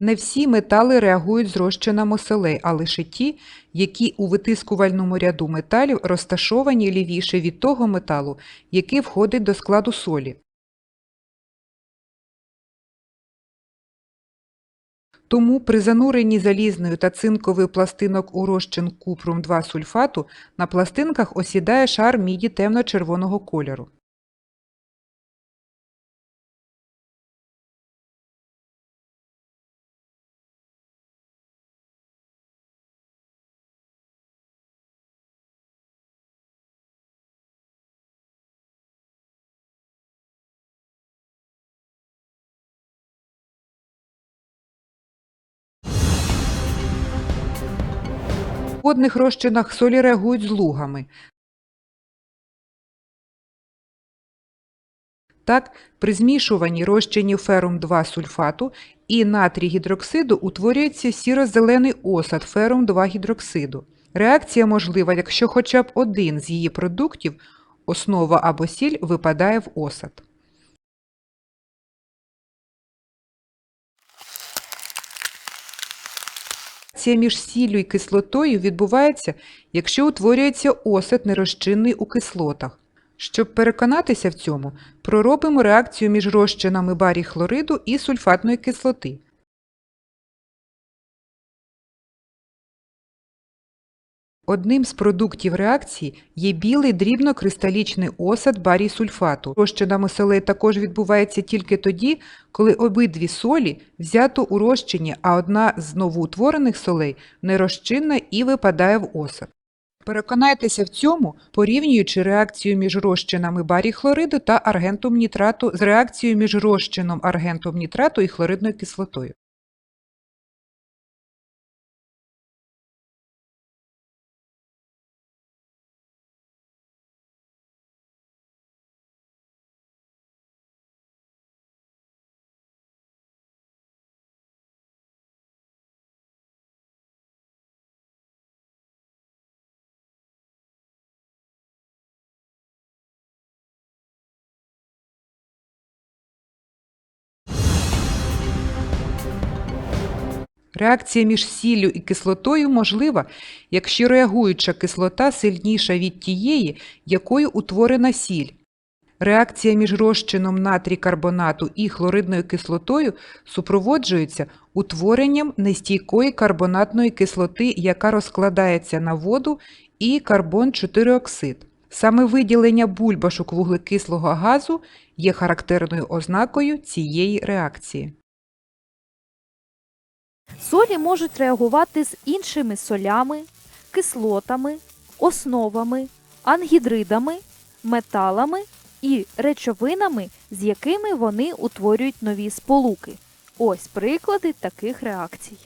Не всі метали реагують з розчином солей, а лише ті, які у витискувальному ряду металів розташовані лівіше від того металу, який входить до складу солі. Тому при зануренні залізною та цинковою пластинок у розчин купрум 2 сульфату на пластинках осідає шар міді темно-червоного кольору. Водних розчинах солі реагують з лугами. Так, при змішуванні розчинів ферум 2 сульфату і натрій гідроксиду утворюється сіро-зелений осад ферум 2 гідроксиду. Реакція можлива, якщо хоча б один з її продуктів, основа або сіль, випадає в осад. Реакція між сіллю і кислотою відбувається, якщо утворюється осад нерозчинний у кислотах. Щоб переконатися в цьому, проробимо реакцію між розчинами барій хлориду і сульфатної кислоти. Одним з продуктів реакції є білий дрібнокристалічний осад барій сульфату. Розчинами солей також відбувається тільки тоді, коли обидві солі взято у розчині, а одна з новоутворених солей нерозчинна і випадає в осад. Переконайтеся в цьому, порівнюючи реакцію між розчинами барій хлориду та аргентум нітрату з реакцією між розчином аргентум нітрату і хлоридною кислотою. Реакція між сіллю і кислотою можлива, якщо реагуюча кислота сильніша від тієї, якою утворена сіль. Реакція між розчином натрій карбонату і хлоридною кислотою супроводжується утворенням нестійкої карбонатної кислоти, яка розкладається на воду і карбон-4-оксид. Саме виділення бульбашок вуглекислого газу є характерною ознакою цієї реакції. Солі можуть реагувати з іншими солями, кислотами, основами, ангідридами, металами і речовинами, з якими вони утворюють нові сполуки. Ось приклади таких реакцій.